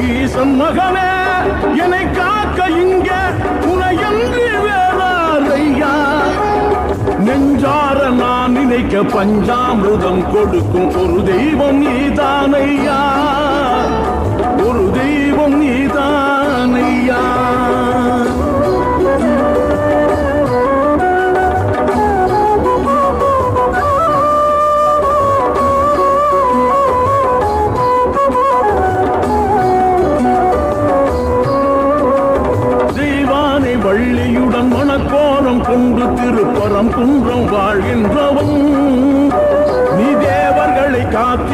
ஈசன் மகனே என்னை காக்க இங்க உனையன்றி வேறாரையா? நெஞ்சார நான் நினைக்க பஞ்சாமிருதம் கொடுக்கும் ஒரு தெய்வம் நீதானையா? ஒரு தெய்வம் நீதானையா?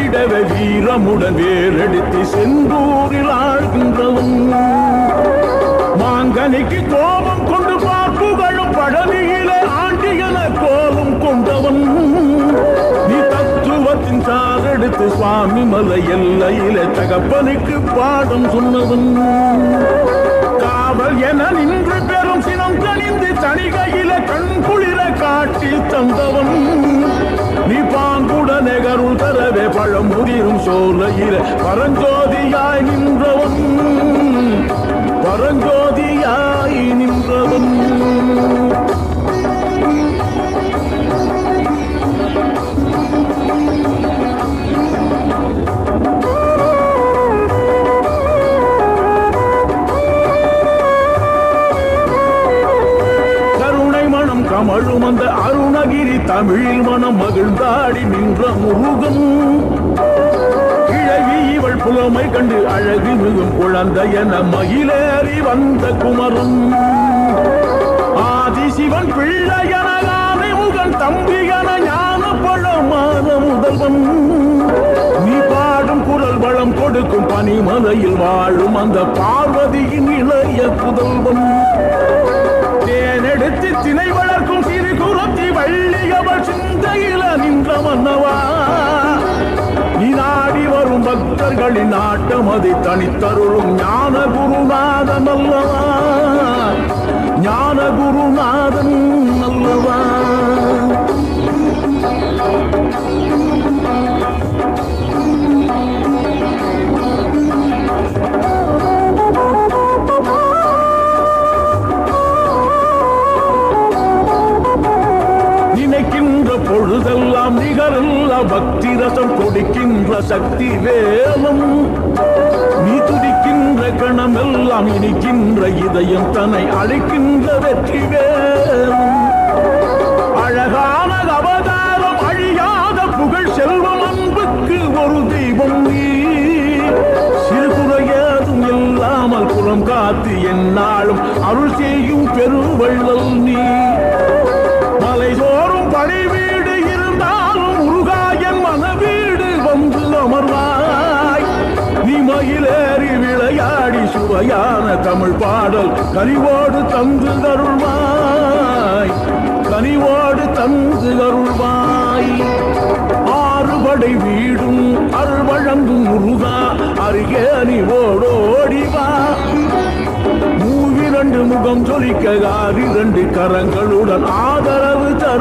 காத்திடவே வீரமுடன் வேறெடுத்து செந்தூரில் ஆழ்கின்றவன். மாங்கனிக்கு கோபம் கொண்டு பார்ப்புகளும் பழனியிலே ஆண்டியன கோபம் கொண்டவன். நீ தத்துவத்தின் சாரெடுத்து சுவாமி மலை எல்லையிலே தகப்பனுக்கு பாடம் சொன்னவன். காவல் என நின்று சோலையில பரஞ்சோதியாய் நின்றவன். பரஞ்சோதியாய் நின்றவன். கமழும் அந்த அருணகிரி தமிழில் மனம் மகிழ்ந்தாடி நின்ற முருகன். புலமை கண்டு அழகு மிகும் குழந்தை என மகிழேறி வந்த குமரன். ஆதி சிவன் பிள்ளை என முகன் தம்பி என ஞான பழமான முதல்வன். நீ பாடும் குரல் வளம் கொடுக்கும் பனிமலையில் வாழும் அந்த பார்வதியின் இளைய புதல்வன். தேனெடுத்து திணை வளர்க்கும் சிறு குரத்தி வள்ளியவள் சிந்தையில நின்ற மன்னவா. வரும் பக்தர்களின் அதை தனித்தருளும் ஞான குருநாதன் அல்லவா? ஞான குருநாதன் அல்லவா? நினைக்கின்ற பொழுதெல்லாம் நிகரல்ல பக்தி ரசம் கொடுக்கின்ற சக்தி வேலும். நீ துடிக்கின்ற கணமெல்லாம் இனிக்கின்ற இதயம் தன்னை அழைக்கின்ற வெற்றி வேலும். தமிழ் பாடல் கனிவோடு தந்து தருள்வாய். கனிவோடு தந்து அருள்வாய் ஆறுபடை வீடும் அருள் வழங்கும் முருகா அருகே அணிவோடோடிவா ஓடோடி வா. மூவிரண்டு முகம் சொலிக்க இரண்டு கரங்களுடன் ஆதரவு தர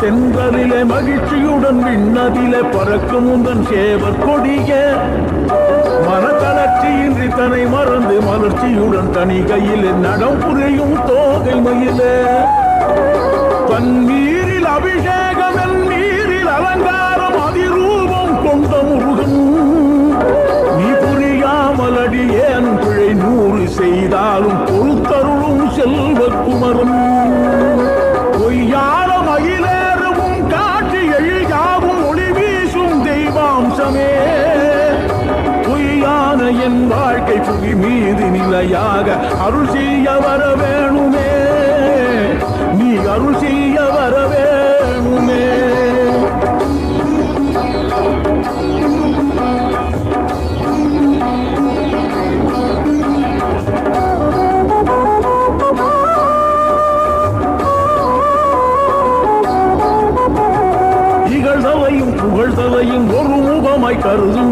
குளிர்ச்சி தென்றலிலே மகிழ்ச்சியுடன் விண்ணதிலே பறக்கும் உந்தன் சேவர் கொடிய மனத்தளர்ச்சியின்றி தன்னை மறந்து மலர்ச்சியுடன் தனி கையில் நடம் புரியும் தோகை மயிலே பன்னீரில்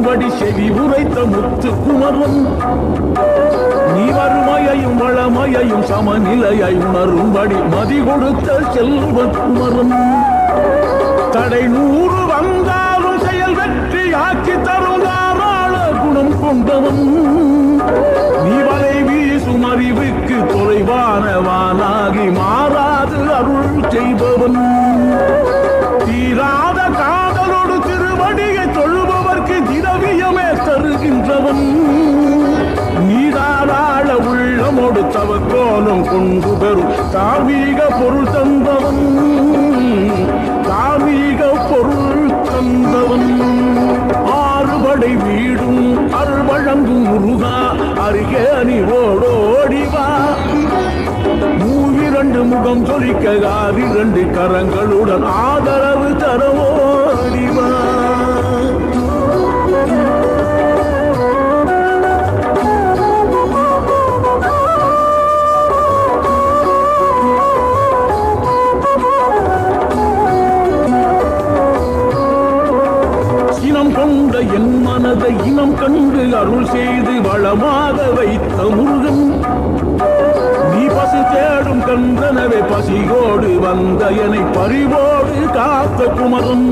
வடி செவி உரைத்த முத்து குமரும் நீ வறுமையையும் வளமையையும் சமநிலையை உணரும்படி மதி கொடுத்த செல்வ குமரும் தடை நூறு வந்தாலும் செயல் வெற்றி ஆக்கி தரும் தாராள குணம் கொண்டவன். நீ வலை வீசும் அறிவுக்கு தொலைவான மாறாது அருள் செய்பவன். கொடுத்தவ கோலம் கொண்டு பெறும் தார்மீக பொருள் தந்தவன் தார்மீக பொருள் தந்தவன். ஆறுபடை வீடும் அருள் வழங்கும் முருகா அருகே நீ ஓடோடிவா மூவிரண்டு முகம் சொலிக்க ஆறிரண்டு கரங்களுடன் ஆதரவு தரவோ அருள் செய்து வளமாக வைத்த முருகன். நீ பசி தேடும் கந்தனவே பசியோடு வந்த என்னை பறிவோடு காத்த குமரன்.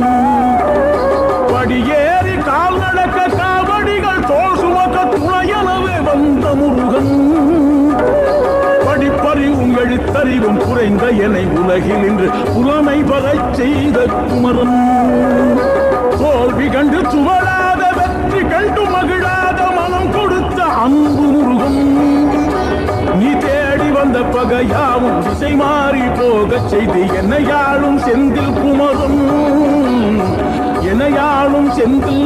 படியேறி கால் நடக்க காவடிகள் தோல் சுமக்க துணையனவே வந்த முருகன். படிப்பறிவும் எழுத்தறிவும் குறைந்த என்னை உலகில் இன்று புலமை பகச் செய்த குமரன். தோல்வி கண்டு சுவராத வெற்றி கண்டு மகிழாத அன்பு முருகன் நீ தேடி வந்த பகையாவும் திசை மாறி போகச் செய்து என்னையாளும் செந்தில் குமரும். என்னையாளும் செந்தில்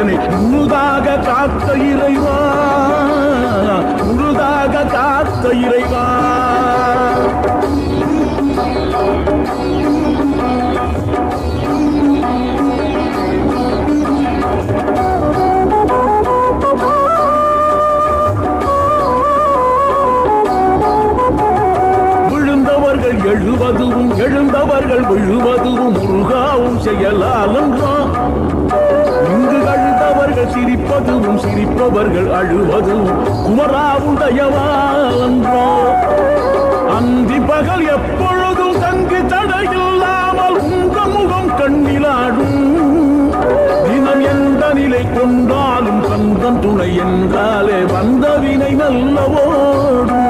என்னை முழுதாக காத்த இறைவா முழுதாக காத்த காத்த இறைவா. அழுதவர்கள் சிரிப்பதும் சிரிப்பவர்கள் அழுவதும் குமராவும் தயவால் அந்தி பகல் எப்பொழுதும் தங்கு தடையில்லாமல் உங்க முகம் கண்ணிலாடும். தினம் எந்த நிலை கொண்டாலும் கந்தன் துணை என்றாலே வந்த வினை நல்லவோடும்.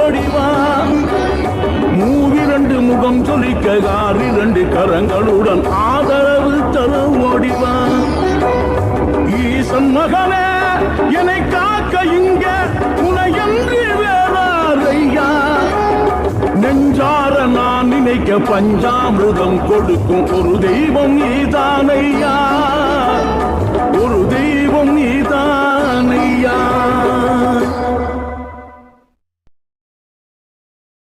ஆர்வம் ஜொலிக்க கார் இரண்டு கரங்களுடன் ஆதரவு தர ஓடிவான். ஈசன் மகனே என்னை காக்க இங்க உனையன்றி வேறாரையா? நெஞ்சார நான் நினைக்க பஞ்சாமிருதம் கொடுக்கும் ஒரு தெய்வம் நீதானையா? ஒரு தெய்வம் நீதானையா?